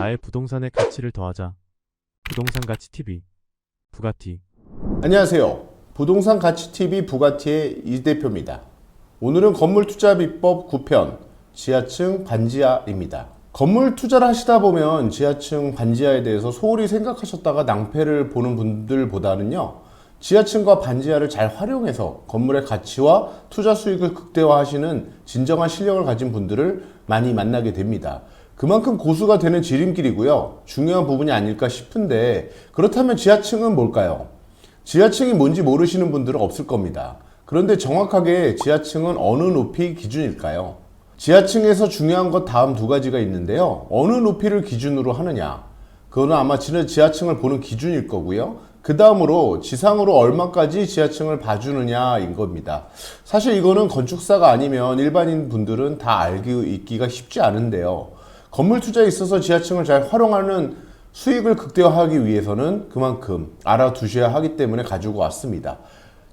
나의 부동산의 가치를 더하자. 부동산 가치 TV 부가티 안녕하세요. 부동산 가치 TV 부가티의 이 대표입니다. 오늘은 건물 투자 비법 9편 지하층 반지하입니다. 건물 투자를 하시다 보면 지하층 반지하에 대해서 소홀히 생각하셨다가 낭패를 보는 분들보다는요. 지하층과 반지하를 잘 활용해서 건물의 가치와 투자 수익을 극대화하시는 진정한 실력을 가진 분들을 많이 만나게 됩니다. 그만큼 고수가 되는 지름길이고요. 중요한 부분이 아닐까 싶은데 그렇다면 지하층은 뭘까요? 지하층이 뭔지 모르시는 분들은 없을 겁니다. 그런데 정확하게 지하층은 어느 높이 기준일까요? 지하층에서 중요한 것 다음 두 가지가 있는데요. 어느 높이를 기준으로 하느냐. 그거는 아마 지는 지하층을 보는 기준일 거고요. 그 다음으로 지상으로 얼마까지 지하층을 봐주느냐인 겁니다. 사실 이거는 건축사가 아니면 일반인 분들은 다 알기 있기가 쉽지 않은데요. 건물 투자에 있어서 지하층을 잘 활용하는 수익을 극대화하기 위해서는 그만큼 알아두셔야 하기 때문에 가지고 왔습니다.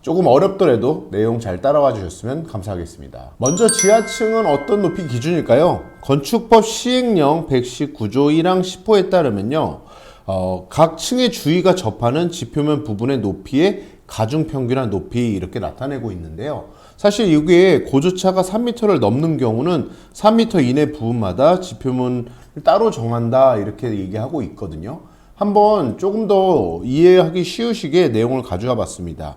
조금 어렵더라도 내용 잘 따라와 주셨으면 감사하겠습니다. 먼저 지하층은 어떤 높이 기준일까요? 건축법 시행령 119조 1항 10호에 따르면요. 어, 각 층의 주위가 접하는 지표면 부분의 높이의 가중 평균한 높이 이렇게 나타내고 있는데요. 사실 이게 고주차가 3m를 넘는 경우는 3m 이내 부분마다 지표문을 따로 정한다 이렇게 얘기하고 있거든요. 한번 조금 더 이해하기 쉬우시게 내용을 가져와 봤습니다.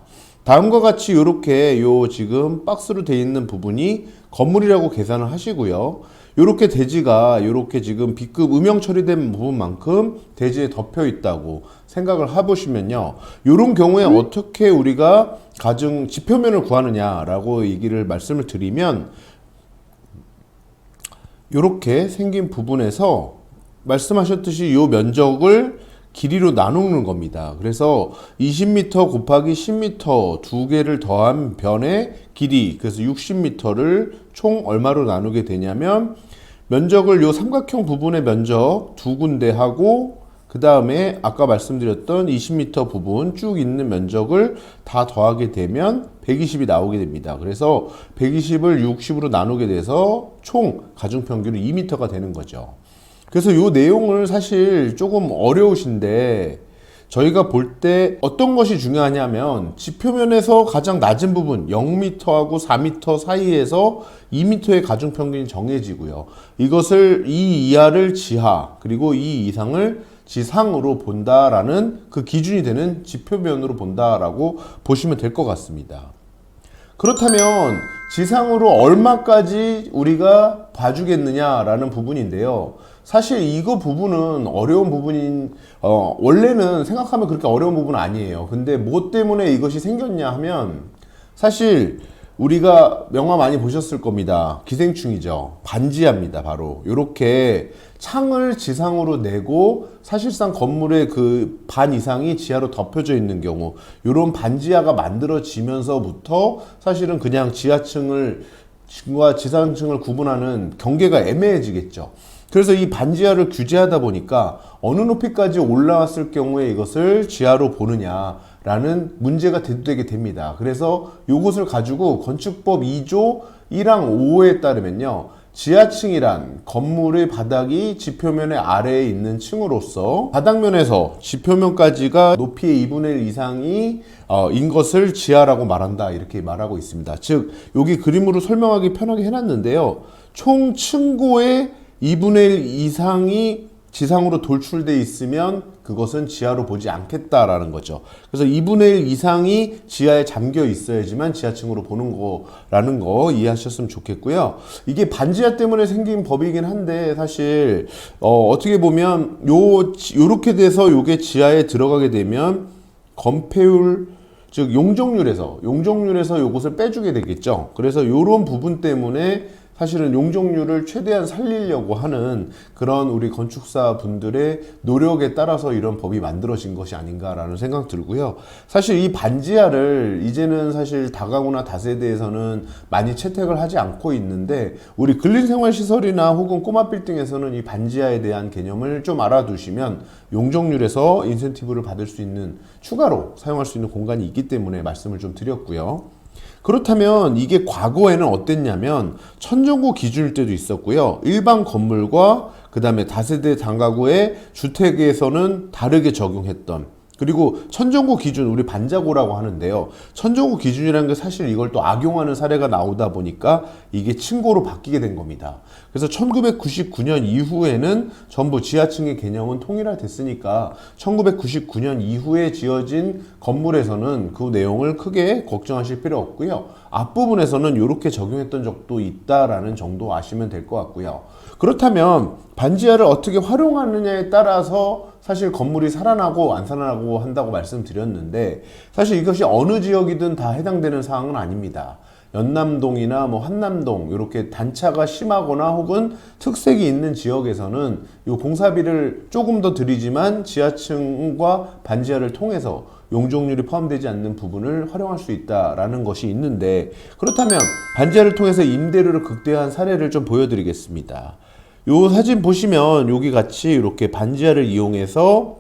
다음과 같이 이렇게 요 지금 박스로 되어 있는 부분이 건물이라고 계산을 하시고요. 요렇게 대지가 요렇게 지금 B급 음영 처리된 부분만큼 대지에 덮여 있다고 생각을 해보시면요. 요런 경우에 어떻게 우리가 가중 지표면을 구하느냐라고 얘기를 말씀을 드리면 요렇게 생긴 부분에서 말씀하셨듯이 요 면적을 길이로 나누는 겁니다. 그래서 20m 곱하기 10m 두 개를 더한 변의 길이 그래서 60m를 총 얼마로 나누게 되냐면 면적을 요 삼각형 부분의 면적 두 군데 하고 그 다음에 아까 말씀드렸던 20m 부분 쭉 있는 면적을 다 더하게 되면 120이 나오게 됩니다. 그래서 120을 60으로 나누게 돼서 총 가중평균이 2m가 되는 거죠. 그래서 이 내용을 사실 조금 어려우신데 저희가 볼 때 어떤 것이 중요하냐면 지표면에서 가장 낮은 부분 0m하고 4m 사이에서 2m의 가중 평균이 정해지고요. 이것을 이 이하를 지하 그리고 이 이상을 지상으로 본다라는 그 기준이 되는 지표면으로 본다라고 보시면 될 것 같습니다. 그렇다면 지상으로 얼마까지 우리가 봐주겠느냐라는 부분인데요. 사실 이거 부분은 어려운 부분인, 어, 원래는 생각하면 그렇게 어려운 부분은 아니에요. 근데 뭐 때문에 이것이 생겼냐 하면 사실 우리가 영화 많이 보셨을 겁니다. 기생충이죠. 반지하입니다. 바로. 이렇게 창을 지상으로 내고 사실상 건물의 그 반 이상이 지하로 덮여져 있는 경우 이런 반지하가 만들어지면서부터 사실은 그냥 지하층을 층과 지상층을 구분하는 경계가 애매해지겠죠. 그래서 이 반지하를 규제하다 보니까 어느 높이까지 올라왔을 경우에 이것을 지하로 보느냐라는 문제가 대두되게 됩니다. 그래서 이것을 가지고 건축법 2조 1항 5호에 따르면요. 지하층이란 건물의 바닥이 지표면의 아래에 있는 층으로서 바닥면에서 지표면까지가 높이의 2분의 1 이상이 어, 인 것을 지하라고 말한다 이렇게 말하고 있습니다. 즉 여기 그림으로 설명하기 편하게 해놨는데요. 총 층고의 2분의 1 이상이 지상으로 돌출돼 있으면 그것은 지하로 보지 않겠다라는 거죠. 그래서 2분의 1 이상이 지하에 잠겨 있어야지만 지하층으로 보는 거라는 거 이해하셨으면 좋겠고요. 이게 반지하 때문에 생긴 법이긴 한데 사실 어, 어떻게 보면 요 요렇게 돼서 요게 지하에 들어가게 되면 건폐율 즉 용적률에서 용적률에서 요것을 빼주게 되겠죠. 그래서 요런 부분 때문에 사실은 용적률을 최대한 살리려고 하는 그런 우리 건축사 분들의 노력에 따라서 이런 법이 만들어진 것이 아닌가라는 생각 들고요. 사실 이 반지하를 이제는 사실 다가구나 다세대에서는 많이 채택을 하지 않고 있는데 우리 근린생활시설이나 혹은 꼬마 빌딩에서는 이 반지하에 대한 개념을 좀 알아두시면 용적률에서 인센티브를 받을 수 있는 추가로 사용할 수 있는 공간이 있기 때문에 말씀을 좀 드렸고요. 그렇다면 이게 과거에는 어땠냐면 천정고 기준일 때도 있었고요. 일반 건물과 그 다음에 다세대 단가구의 주택에서는 다르게 적용했던 그리고 천정고 기준 우리 반자고라고 하는데요. 천정고 기준이라는 게 사실 이걸 또 악용하는 사례가 나오다 보니까 이게 층고로 바뀌게 된 겁니다. 그래서 1999년 이후에는 전부 지하층의 개념은 통일화됐으니까 1999년 이후에 지어진 건물에서는 그 내용을 크게 걱정하실 필요 없고요. 앞부분에서는 이렇게 적용했던 적도 있다라는 정도 아시면 될 것 같고요. 그렇다면 반지하를 어떻게 활용하느냐에 따라서 사실 건물이 살아나고 안 살아나고 한다고 말씀드렸는데 사실 이것이 어느 지역이든 다 해당되는 사항은 아닙니다. 연남동이나 뭐 한남동 이렇게 단차가 심하거나 혹은 특색이 있는 지역에서는 이 공사비를 조금 더 들이지만 지하층과 반지하를 통해서 용적률이 포함되지 않는 부분을 활용할 수 있다라는 것이 있는데 그렇다면 반지하를 통해서 임대료를 극대화한 사례를 좀 보여드리겠습니다. 요 사진 보시면 여기 같이 이렇게 반지하를 이용해서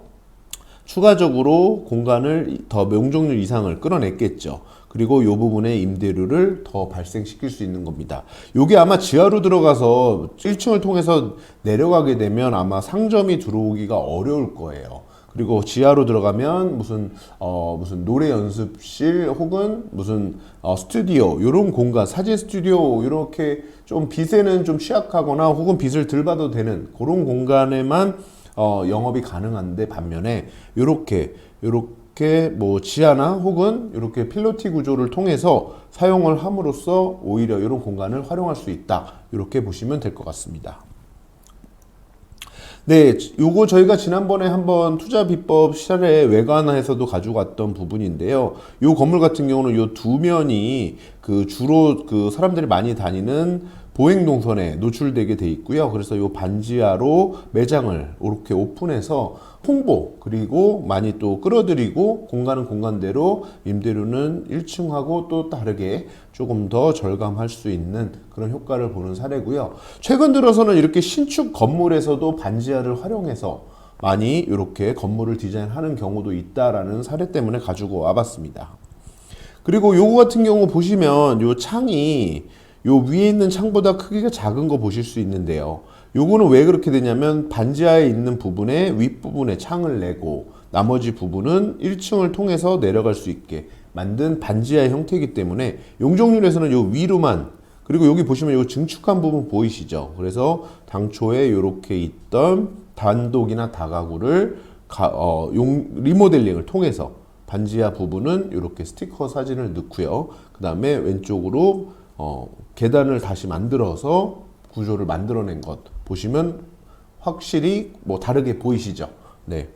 추가적으로 공간을 더 용적률 이상을 끌어냈겠죠. 그리고 이 부분에 임대료를 더 발생시킬 수 있는 겁니다. 요게 아마 지하로 들어가서 1층을 통해서 내려가게 되면 아마 상점이 들어오기가 어려울 거예요. 그리고 지하로 들어가면 무슨 어 무슨 노래 연습실 혹은 무슨 어 스튜디오 이런 공간 사진 스튜디오 이렇게 좀 빛에는 좀 취약하거나 혹은 빛을 들 봐도 되는 그런 공간에만 어 영업이 가능한데 반면에 요렇게 요렇게 뭐 지하나 혹은 이렇게 필로티 구조를 통해서 사용을 함으로써 오히려 이런 공간을 활용할 수 있다 이렇게 보시면 될 것 같습니다. 네, 요거 저희가 지난번에 한번 투자 비법 시사회 외관화에서도 왔던 부분인데요. 요 건물 같은 경우는 요 두 면이 그 주로 그 사람들이 많이 다니는 보행 동선에 노출되게 돼 있고요. 그래서 요 반지하로 매장을 이렇게 오픈해서 홍보 그리고 많이 또 끌어들이고 공간은 공간대로 임대료는 1층하고 또 다르게 조금 더 절감할 수 있는 그런 효과를 보는 사례고요. 최근 들어서는 이렇게 신축 건물에서도 반지하를 활용해서 많이 이렇게 건물을 디자인하는 경우도 있다라는 사례 때문에 가지고 와봤습니다. 그리고 요거 같은 경우 보시면 요 창이 요 위에 있는 창보다 크기가 작은 거 보실 수 있는데요. 요거는 왜 그렇게 되냐면 반지하에 있는 부분에 윗부분에 창을 내고 나머지 부분은 1층을 통해서 내려갈 수 있게 만든 반지하의 형태이기 때문에 용적률에서는 요 위로만 그리고 여기 보시면 요 증축한 부분 보이시죠? 그래서 당초에 이렇게 있던 단독이나 다가구를 가, 어, 용, 리모델링을 통해서 반지하 부분은 이렇게 스티커 사진을 넣고요. 그 다음에 왼쪽으로 어, 계단을 다시 만들어서 구조를 만들어낸 것 보시면 확실히 뭐 다르게 보이시죠? 네.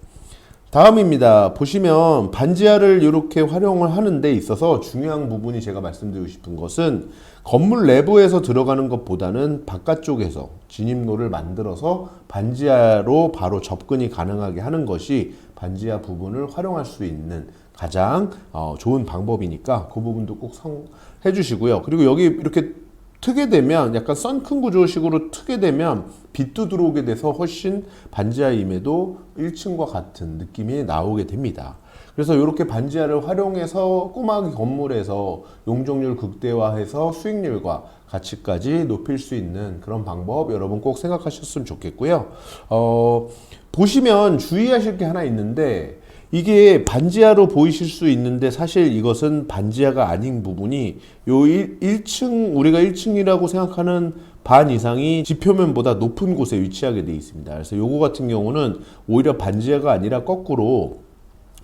다음입니다. 보시면 반지하를 이렇게 활용을 하는 데 있어서 중요한 부분이 제가 말씀드리고 싶은 것은 건물 내부에서 들어가는 것보다는 바깥쪽에서 진입로를 만들어서 반지하로 바로 접근이 가능하게 하는 것이 반지하 부분을 활용할 수 있는 가장 어, 좋은 방법이니까 그 부분도 꼭해 주시고요. 그리고 여기 이렇게 트게 되면 약간 썬큰 구조식으로 트게 되면 빛도 들어오게 돼서 훨씬 반지하임에도 1층과 같은 느낌이 나오게 됩니다. 그래서 이렇게 반지하를 활용해서 꼬마기 건물에서 용적률 극대화해서 수익률과 가치까지 높일 수 있는 그런 방법 여러분 꼭 생각하셨으면 좋겠고요. 어, 보시면 주의하실 게 하나 있는데 이게 반지하로 보이실 수 있는데 사실 이것은 반지하가 아닌 부분이 요 1, 층 우리가 1층이라고 생각하는 반 이상이 지표면보다 높은 곳에 위치하게 되어 있습니다. 그래서 요거 같은 경우는 오히려 반지하가 아니라 거꾸로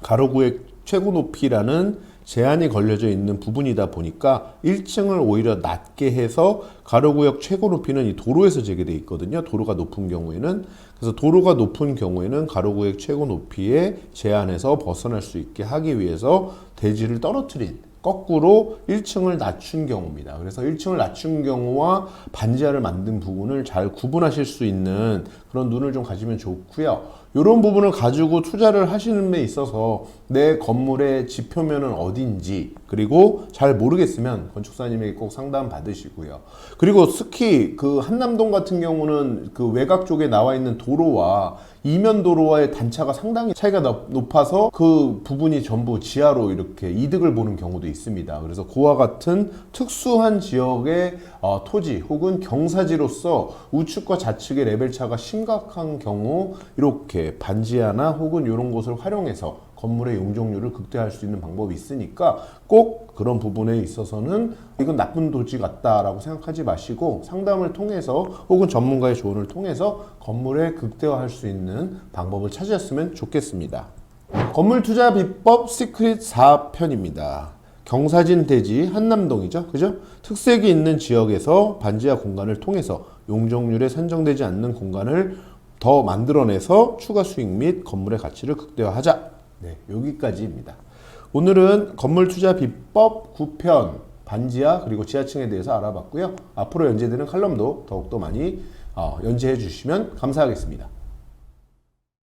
가로구의 최고 높이라는 제한이 걸려져 있는 부분이다 보니까 1층을 오히려 낮게 해서 가로구역 최고 높이는 이 도로에서 재개돼 있거든요. 도로가 높은 경우에는 그래서 도로가 높은 경우에는 가로구역 최고 높이의 제한에서 벗어날 수 있게 하기 위해서 대지를 떨어뜨린 거꾸로 1층을 낮춘 경우입니다. 그래서 1층을 낮춘 경우와 반지하를 만든 부분을 잘 구분하실 수 있는 그런 눈을 좀 가지면 좋고요. 이런 부분을 가지고 투자를 하시는 데 있어서 내 건물의 지표면은 어딘지 그리고 잘 모르겠으면 건축사님에게 꼭 상담 받으시고요. 그리고 특히 그 한남동 같은 경우는 그 외곽 쪽에 나와 있는 도로와 이면 도로와의 단차가 상당히 차이가 높- 높아서 그 부분이 전부 지하로 이렇게 이득을 보는 경우도 있습니다. 그래서 그와 같은 특수한 지역의 어, 토지 혹은 경사지로서 우측과 좌측의 레벨 차가 심각한 경우 이렇게 반지 하나 혹은 이런 곳을 활용해서 건물의 용적률을 극대화할 수 있는 방법이 있으니까 꼭 그런 부분에 있어서는 이건 나쁜 도지 같다라고 생각하지 마시고 상담을 통해서 혹은 전문가의 조언을 통해서 건물에 극대화할 수 있는 방법을 찾으셨으면 좋겠습니다. 건물 투자 비법 시크릿 4편입니다. 경사진 대지 한남동이죠. 그죠? 특색이 있는 지역에서 반지하 공간을 통해서 용적률에 산정되지 않는 공간을 더 만들어내서 추가 수익 및 건물의 가치를 극대화하자. 네, 여기까지입니다. 오늘은 건물 투자 비법 9편 반지하 그리고 지하층에 대해서 알아봤고요. 앞으로 연재되는 칼럼도 더욱더 많이 어, 연재해 주시면 감사하겠습니다.